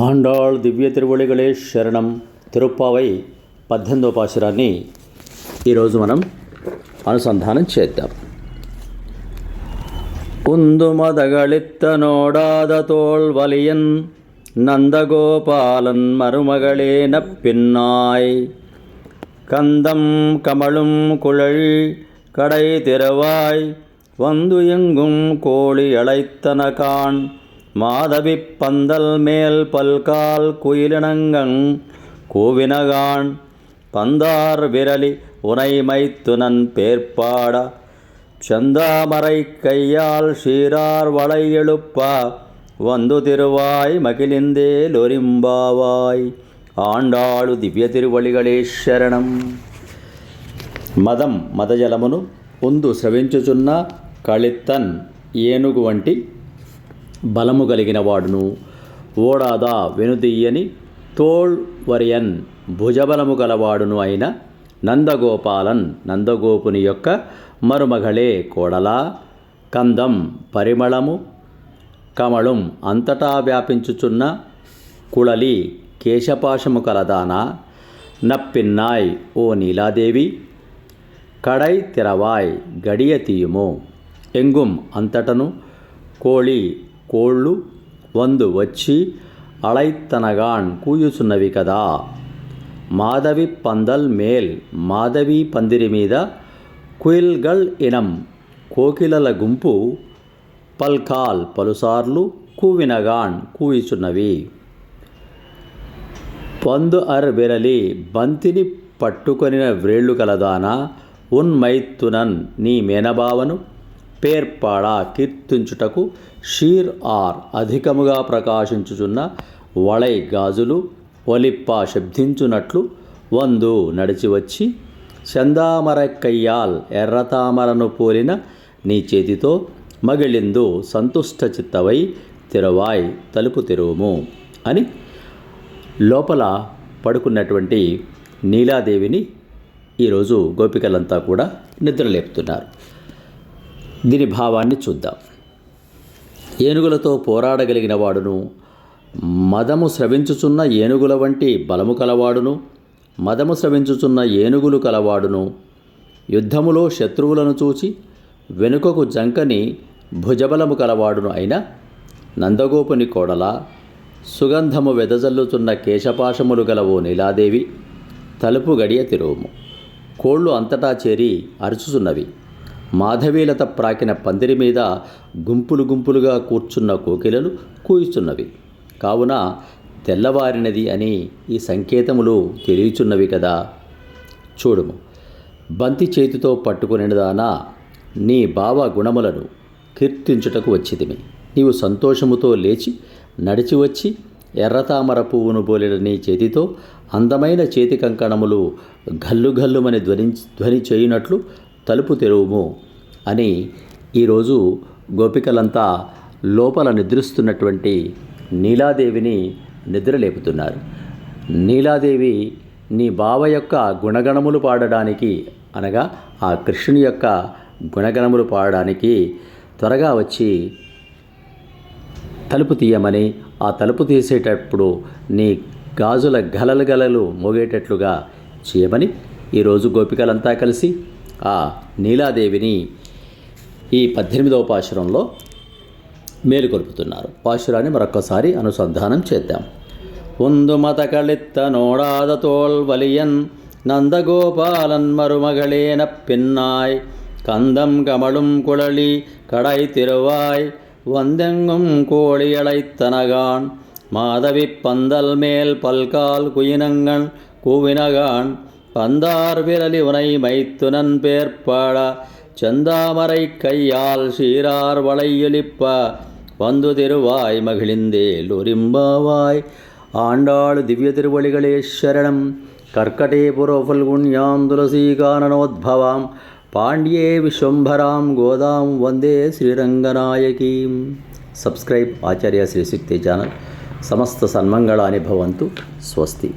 ఆండాళ్ దివ్య తిరువళిగలే శరణం తిరుప్పావై పద్దెనిమిదో పాశురాన్ని ఈరోజు మనం అనుసంధానం చేద్దాం உந்து மதகளித்த நோடாத தோல் வலியன் நந்தகோபாலன் மருமகளே நப்பின்னாய் கந்தம் கமழும் குழல் கடை திறவாய் வந்து எங்கும் கோழி அழைத்தன காண் மாதவி பந்தல் மேல் பல்கால் குயிலினங்கங் கூவினகான் பந்தார் விரலி உனை மைத்துனன் பேர்ப்பாட செந்தாமரை கையால் ஷீரார் வளை எழுப்பா வந்து திருவாய் மகிழிந்தே லொரிம்பாவாய் ఆండాళు దివ్య తిరువళిగళే శరణం మదం మదజలమును ఉందు స్రవించుచున్న కళిత్తన్ ఏనుగు వంటి బలము కలిగిన వాడును. ఓడాదా వెనుదీయని తోల్ వరియన్ భుజబలము గలవాడును అయిన నందగోపాలన్ నందగోపుని యొక్క మరుమగళే కోడల. కందం పరిమళము కమళం అంతటా వ్యాపించుచున్న కుళలి కేశపాశము కలదానా. నప్పిన్నాయ్ ఓ నీలాదేవి కడై తిరవాయ్ గడియ తీయుము. ఎంగుం అంతటను కోళి కోళ్ళు వందు వచ్చి అళైత్తనగాన్ కూయుచున్నవి కదా. మాధవి పందల్ మేల్ మాధవి పందిరి మీద కుయిల్గల్ ఇనం కోకిలల గుంపు పల్కాల్ పలుసార్లు కూవినగాన్ కూయిచున్నవి. పందు అర్ విరలి బంతిని పట్టుకొనిన వ్రేళ్ళు కలదానా ఉన్మైత్తునన్ నీ మేనబావను పేర్పాడ కీర్తించుటకు షీర్ ఆర్ అధికముగా ప్రకాశించుచున్న వళై గాజులు ఒలిప్ప శబ్దించునట్లు వందు నడిచి వచ్చి చందామరక్కయ్యాల్ ఎర్రతామరను పోలిన నీ చేతితో మగిలిందు సంతుష్ట చిత్తవై తెరవాయ్ తలుపు తెరువుము అని లోపల పడుకున్నటువంటి నీలాదేవిని ఈరోజు గోపికలంతా కూడా నిద్రలేపుతున్నారు. దీని భావాన్ని చూద్దాం. ఏనుగులతో పోరాడగలిగిన వాడును. మదము స్రవించుచున్న ఏనుగుల వంటి బలము కలవాడును. మదము స్రవించుచున్న ఏనుగులు కలవాడును. యుద్ధములో శత్రువులను చూచి వెనుకకు జంకని భుజబలము కలవాడును అయిన నందగోపుని కోడల సుగంధము వెదజల్లుతున్న కేశపాశములు గలవు నీలాదేవి తలుపు గడియ తెరువుము కోళ్ళు అంతటా చేరి అరుచుచున్నవి. మాధవీలత ప్రాకిన పందిరి మీద గుంపులు గుంపులుగా కూర్చున్న కోకిలలు కూయిస్తున్నవి. కావున తెల్లవారినది అని ఈ సంకేతములు తెలియచున్నవి కదా. చూడుము. బంతి చేతితో పట్టుకునేదానా నీ భావ గుణములను కీర్తించుటకు వచ్చితిమి. నీవు సంతోషముతో లేచి నడిచి వచ్చి ఎర్రతామర పువ్వును బోలిన నీ చేతితో అందమైన చేతి కంకణములు ఘల్లుఘల్లుమని ధ్వని ధ్వని చేయునట్లు తలుపు తెరువుము అని ఈరోజు గోపికలంతా లోపల నిద్రిస్తున్నటువంటి నీలాదేవిని నిద్రలేపుతున్నారు. నీలాదేవి నీ బావ యొక్క గుణగణములు పాడడానికి అనగా ఆ కృష్ణుని యొక్క గుణగణములు పాడడానికి త్వరగా వచ్చి తలుపు తీయమని ఆ తలుపు తీసేటప్పుడు నీ గాజుల గలలు గలలు మోగేటట్లుగా చేయమని ఈరోజు గోపికలంతా కలిసి ఆ నీలాదేవిని ఈ పద్దెనిమిదవ పాశురంలో మేలుకొల్పుతున్నారు పాశురాన్ని మరొక్కసారి అనుసంధానం చేద్దాం ಒಂದು ಮತಕಳಿತ್ತ ನೋಡಾದ ತೋಲ್ ವಲಿಯನ್ ನಂದಗೋಪಾಲನ್ ಮರುಮಗಳೇನ ಪಿನ್ನಾಯ್ கந்தம் கமழும் குழலி கடை திருவாய் வந்தெங்கும் கோழியழைத்தனகான் மாதவி பந்தல் மேல் பல்கால் குயினங்கன் கூவினகான் பந்தார் விரலி உனை மைத்துனன் பேர்ப்பாட செந்தாமரை கையால் சீரார் வளையொலிப்ப வந்து திருவாய் மகிழிந்தேல் ஒரிம்பாவாய் ஆண்டாள் திவ்ய திருவழிகளே சரணம் கர்க்கடே புரோஃபல்குண்யாம் துளசீகானனோத்பவாம் పాండ్యే విశ్వంభరాం గోదాం వందే శ్రీరంగనాయకీం సబ్స్క్రైబ్ ఆచార్య శ్రీశక్తి ఛానల్ సమస్త సన్మంగళాని భవంతు స్వస్తి